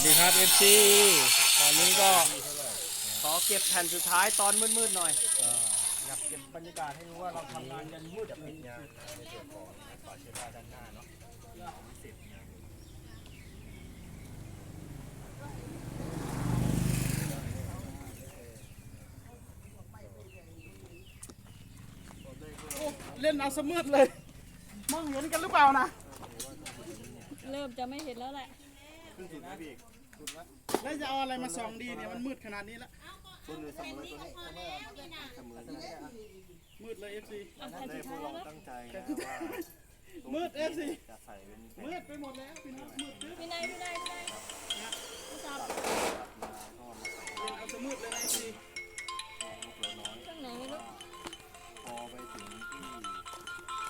วัสดีครับ FC ตอนนี้ก็ขอเก็บแผ่นสุดท้ายตอนมืดๆหน่อยอยากเก็บบรรยากาศให้รู้ว่าเราทำงานยันมืดจะปิดงานในส่วนของต่อเชื้อราด้านหน้าเนาะสิบนะเล่นเอาสมืดเลยมองเห็นกันหรือเปล่านะ เริ่มจะไม่เห็นแล้วแหละ ขึ้นสุดนะพี่สุดนะ แล้วจะเอาอะไรมาส่องดีเนี่ยมันมืดขนาดนี้แล้วต้นเลยเสมอตัวนี้เสมอตัวนี้มืดเลย FC อะแผ่นได้สุดพวท้ากยเราตั้งใจนะว่ามืด FC จะใส่เป็นมืดไปหมดแล้วพี่น้องมืดตึ๊บพี่นายพี่นายพี่นายโทรศัพท์มาก็มาใส่เอาสมืดเลยนะ FC ลูกเราน้อยเครื่องไหนไม่รู้พอไปถึงที่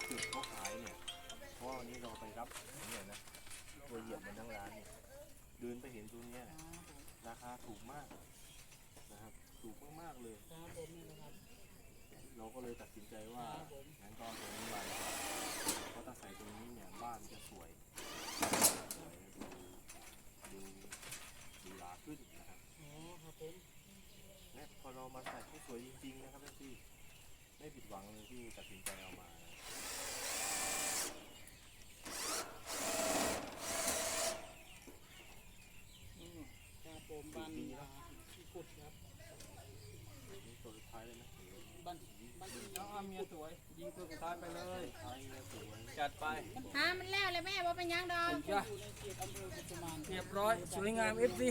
จุดเขาขายเนี่ยเพราะวันนี้เราไปรับเนี่ยนะตัวเหยียบมันทั้งร้านเนี่ย เดินไปเห็นตัวเนี้ยราคาถูกมากนะครับ ถูกมากๆเลยเราก็เลยตัดสินใจว่างั้นก็เอาตัวนี้มาดีกว่าเพราะถ้าใส่ตัวนี้เนี่ยบ้านจะสวยสวยดูดูดูหราขึ้นนะครับและพอเรามาใส่ก็สวยจริงๆนะครับพี่ไม่ผิดหวังเลยที่ตัดสินใจเอามานะ ครับผมบ้านที่กุดครับ นี่ ตัวสุดท้ายเลยนะถือว่าบ้านบ้านน้องอาเมียสวย ยิงตัวสุดท้ายไปเลยท้ายเนี่ยสวยจัดไปหามันแล้วเลยแม่ว่าเป็นยังดอกจ้ะอยู่ในเขตอำเภอกุสุมานเรียบร้อยสวยงาม FC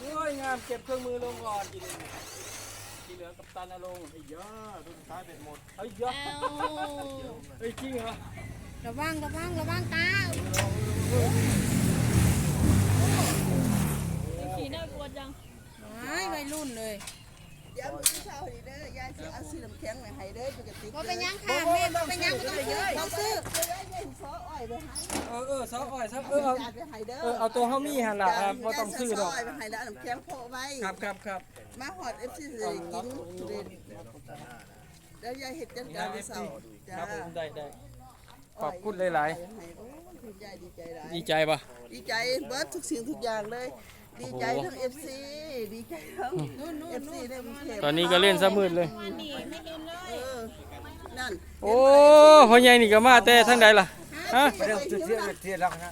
สวยงามเก็บเครื่องมือลงก่อนที่เหลือกับตันอลงค์ไอ้ยาตัวสุดท้ายเป็นหมดเฮ้ยเยอะเอาเฮ้ยจริงเหรอระวังระวังระวังตาขี่น่ากลัวจัง ไม่วัยรุ่นเลย เดี๋ ยวมื้อเช้านี้เด้อยายสิเอาซื้อน้ำแข็งไว้ให้เด้อปกติว่าเป็นยังค่ะแม่ว่าเป็นยังก็ต้องซื้อต้องซื้อเดี๋ยวยายเห็นซออ้อยไปให้เออเออซออ้อยซับเออเอายายไปให้เด้อเออเอาตัวเฮามีหั่นล่ะครับบ่ต้องซื้อดอกยายใส่ซอ้อยไปให้แล้วน้ำแข็งโพะไว้ครับครับครับมาฮอด FC สิได้กินเด่นเดี๋ยวยายเฮ็ดจังนี่ได๋นะเช้า FC จ้าครับผมได้ได้ขอบคุณหลายๆโอ้ยคุณยายดีใจหลายๆดีใจปะดีใจเบิดทุกสิ่งทุกอย่างเลย ดีใจทั้ง FC ดีใจทั้ง FC ในกรุงเทพตอนนี้ก็เล่นซะมืดเลย วันนี้ไม่เห็นเลยเออนั่นโอ้พ่อใหญ่นี่ก็มาแต่ทั้งใดล่ะฮะเดี๋ยวเสียเสียแล้วนะ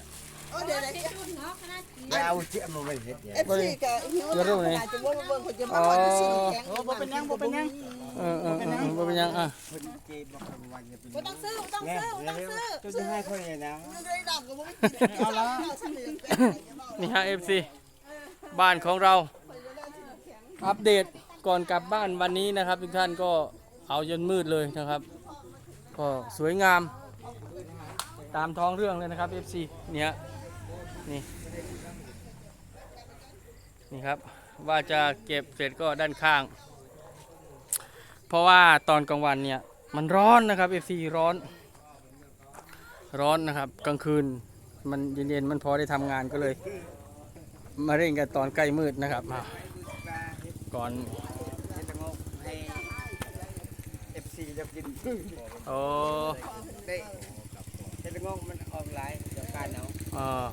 โอ้เดี๋ยวที่รุ่นเนาะคณะเอาเสียมาไว้เฮ็ดเนี่ย FC ก็หิวน้ำขนาดจะบ่มาเบิ่งคนจะมาขอจะซื้อแข็งโอ้บ่เป็นยังบ่เป็นยังเออเออเออบ่เป็นหยังอะบ่ต้องซื้อบ่ต้องซื้อบ่ต้องซื้อจะจะให้คนอย่างนั้นได้ดำก็บ่กินเอาละนี่ฮะ FC บ้านของเรา อัปเดตก่อนกลับบ้านวันนี้นะครับ ทุกท่านก็เอาจนมืดเลยนะครับ ก็สวยงาม ตามท้องเรื่องเลยนะครับ FC เนี่ยนี่นี่ครับว่าจะเก็บเสร็จก็ด้านข้าง เพราะว่าตอนกลางวันเนี่ยมันร้อนนะครับ FC ร้อน ร้อนนะครับ กลางคืนมันเย็นๆมันพอได้ทำงานก็เลย มาเร่งกันตอนใกล้มืดนะครับอะก่อนให้เอฟซีจะกินโอ้ได้เฮ็ดงงมันออนไลน์เดี๋ยวการเอาเออ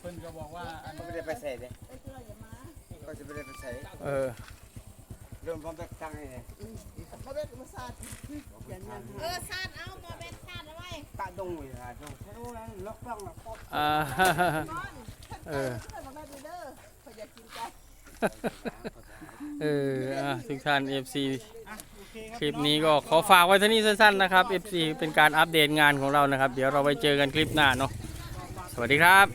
เพิ่นก็บอกว่าอันเขาไม่ได้ไปใส่เลยเขาจะไม่ได้ไปใส่เออเริ่มพร้อมจะตั้งให้เลยเขาได้มาสาดอย่างนั้นเออซาดเอาหมอเบนซาดเอาไว้ตะดงอยู่หาดงใช่ไหมล็อกต้องล็อกป๊อปอ่า เออเออยากกินไก่เอออะทุกท่าน FC คลิปนี้ก็ขอฝากไว้เท่านี้สั้นๆนะครับ FC เป็นการอัปเดตงานของเรานะครับ เดี๋ยวเราไปเจอกันคลิปหน้าเนาะสวัสดีครับ